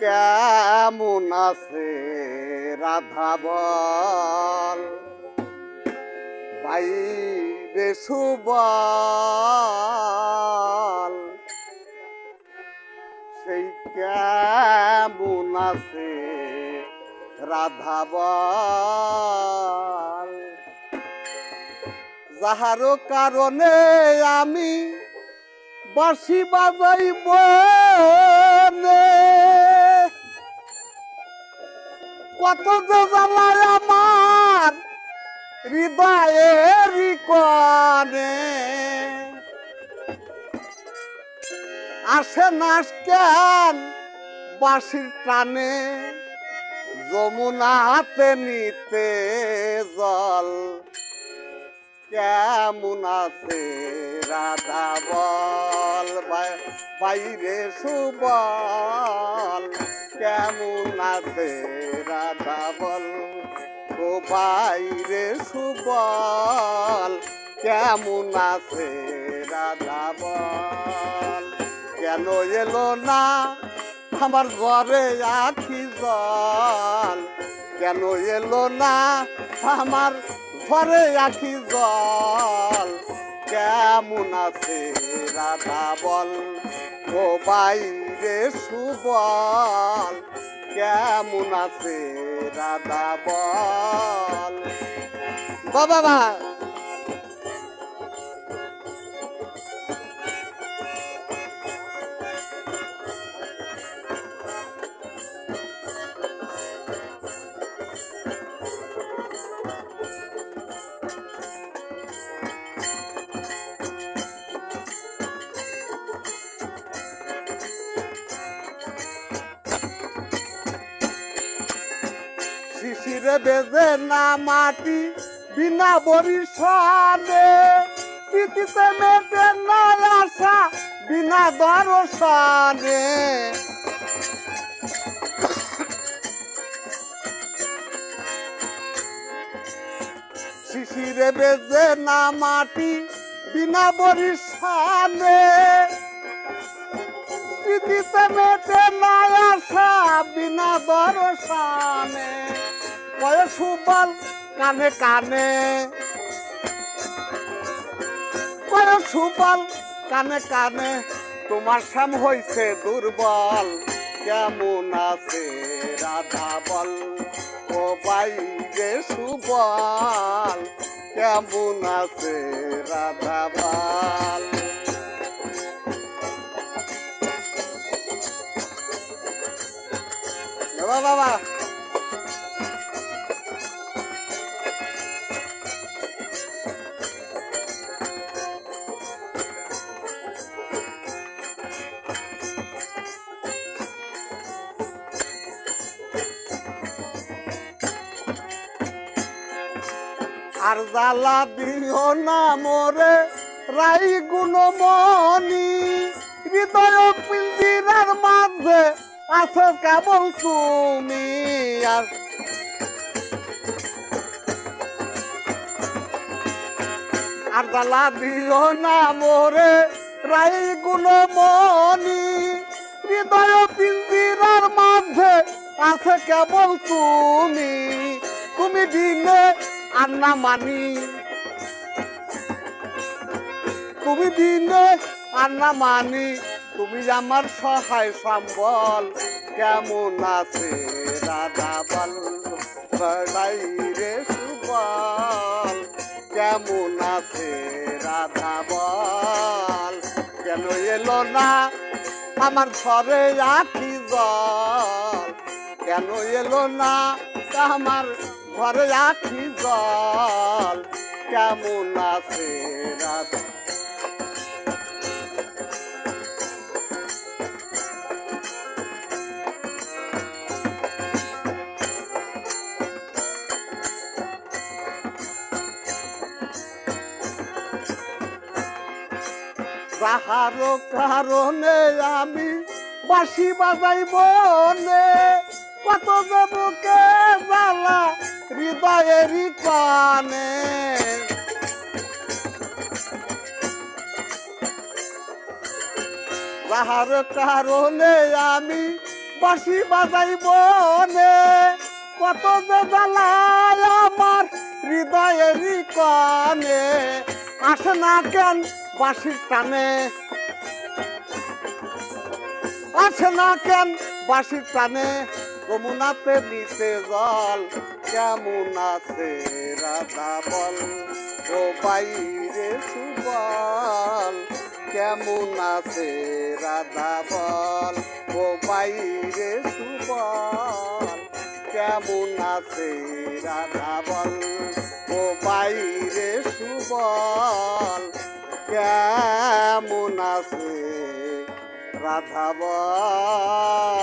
কেমন আছে রাধা বল? বাইরে সুবল। সেই কেমন আছে রাধা বল? যাহারও কারণে আমি বাঁশি বাজাইব নে। কত যে জ্বালায় আমার হৃদয়ের কনে আসে নাস বাঁশির টানে যমুনা নিতে জল। কেমন আছে রাধা বল, বাই- বাইরে সুবল। কেমন আছে রাধা বল? ও বাইরে সুবল, কেমন আছে রাধা বল? কেন এলো না আমার ঘরে আখি জল? কেন এলো না আমার ঘরে আখি জল? কেমন আছে রাধা বল? ও বাইরে সুবল কেমন আছে রাধা বল? বাবা শিশিরে বেজে না মাটি, বিনা বরিশানে প্রীতিতে মেটে না আশা, বিনা দরসানে শিশিরে বেজে না মাটি, বিনা বরিশানে স্মৃতিতে মেটে না আশা, বিনা দর্শনে কানে কানে। কানে কানে, তোমার শ্যাম হয়েছে দুর্বল। কেমন আছে রাধা বল? ও বাইরে সুবল, কেমন আছে রাধা বল? আর জ্বালা দিও না মোরে রাই গুণমণি হৃদয় পিঞ্জিরার মাঝে আছো কেবল তুমি আর আর জ্বালা দিও না মোরে রাই গুণমণি হৃদয় পিঞ্জিরার মাঝে আছে কেবল তুমি। তুমি দিলে আর না মানি। তুমি দিলে আন্না মানি, তুমি আমার সহায় সম্বল। কেমন আছে রাধা বল রে সুবল। কেমন আছে রাধা বল, কেন এলো না আমার ঘরে আখি জল। কেন এলো না আমার ঘরে আখি জল। কেমন আছে রাধা কারণে আমি বাঁশি বাজাইব নে। কত জবকে জ্বালা হৃদয়েরই কানে। যাহার কারণে আমি বাঁশি বাজাই বনে কত যে জ্বালায় আমার হৃদয়েরই কানে। আসে না কেন বাঁশির টানে। আসে না কেন? বাঁশির টানে যমুনাতে নিতে জল। কেমন আছে রাধা বল? ও বাইরে সুবল। কেমন আছে রাধা বল? ও বাইরে সুবল। কেমন আছে রাধা বল? ও বাইরে সুবল। কেমন আছে রাধা বল